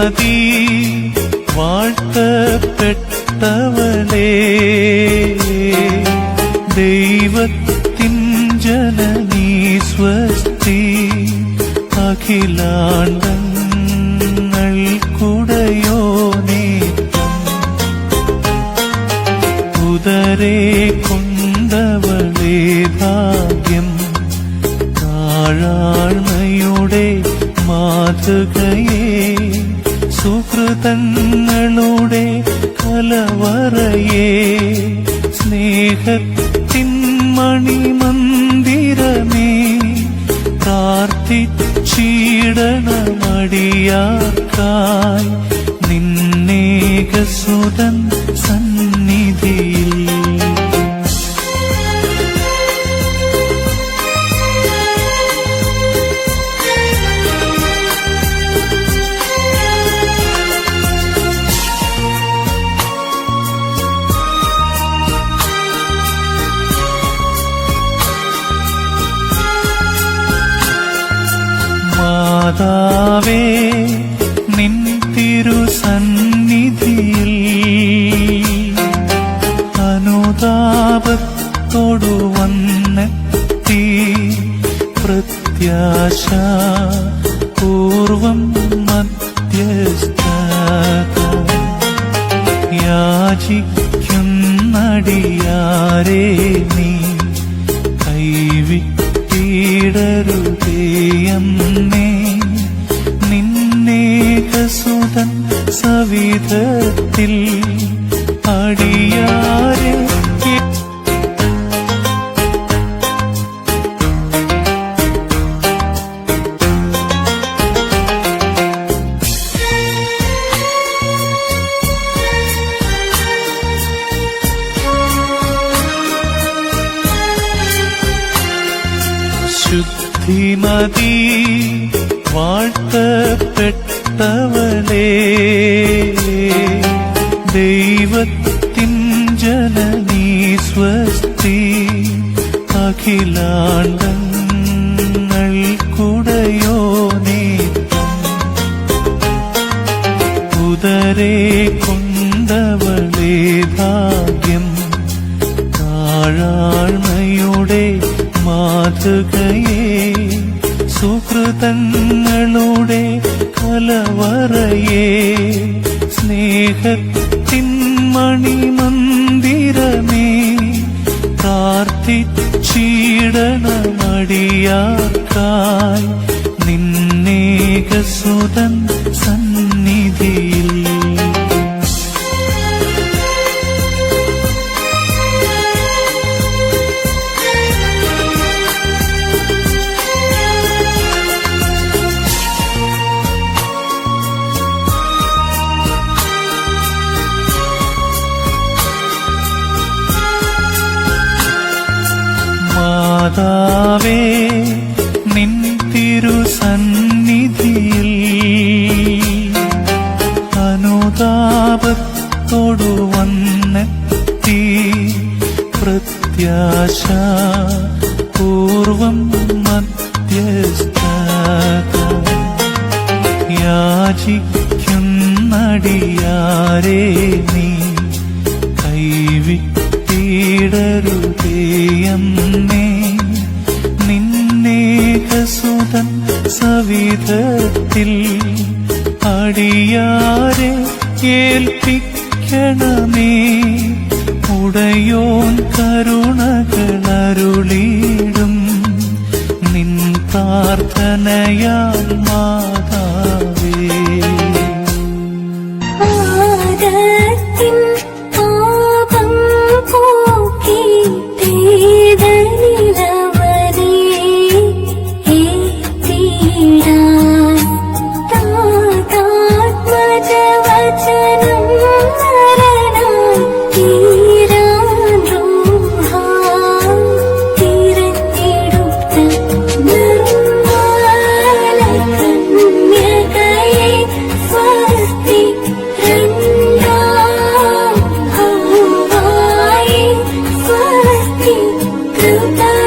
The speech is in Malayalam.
ശുദ്ധിമതി വാഴ്ത്തപ്പെട്ടവളേ ദൈവത്തിൻ ജനനീ സ്വസ്തി അഖിലാണ്ടങ്ങൾ കുടയോനേ ഉദരേ കൊണ്ടവളേ ഭാഗ്യം താഴാഴ്മയുടെ മാതൃകയെ. സുഹൃതങ്ങളുടെ കലവറയെ സ്നേഹത്തിൻ മണിമന്ദിരമേ പ്രാർത്ഥിച്ചിടണമടിയാക്കായി നിന്നേകസുതൻ മാതാവേ നിൻ തിരുസന്നിധിയിൽ അനുതാപത്തോടു വന്നെത്തി പ്രത്യാശ പൂർവം മധ്യസ്ഥ യാചിക്കുന്നടിയാരേ നീ. സവിധത്തിൽ അടിയാരെ ശുദ്ധിമതി വാഴ്ത്തപ്പെട്ടവളേ ദൈവത്തിൻ ജനനീ സ്വസ്തി അഖിലാണ്ടങ്ങൾ കുടയോനേ ഉദരേ കൊണ്ടവളേ ഭാഗ്യം താഴാഴ്മയുടെ മാതൃകയെ. സുഹൃതങ്ങളുടെ കലവറയെ. സ്നേഹത്തിൻ മണിമന്ദിരമേ. പ്രാർത്ഥിച്ചിടണമടിയാക്കായി നിന്നേകസുതൻ മാതാവേ നിൻ തിരുസന്നിധിയിൽ അനുതാപത്തോടു വന്നെത്തി പ്രത്യാശ പൂർവം മധ്യസ്ഥ യാചിക്കുന്നടിയാരേ നീ സവിധത്തിൽ അടിയാരെ ഏൽപ്പിക്കണമേ. ഉടയോൻ കരുണകളരുളിടും you know.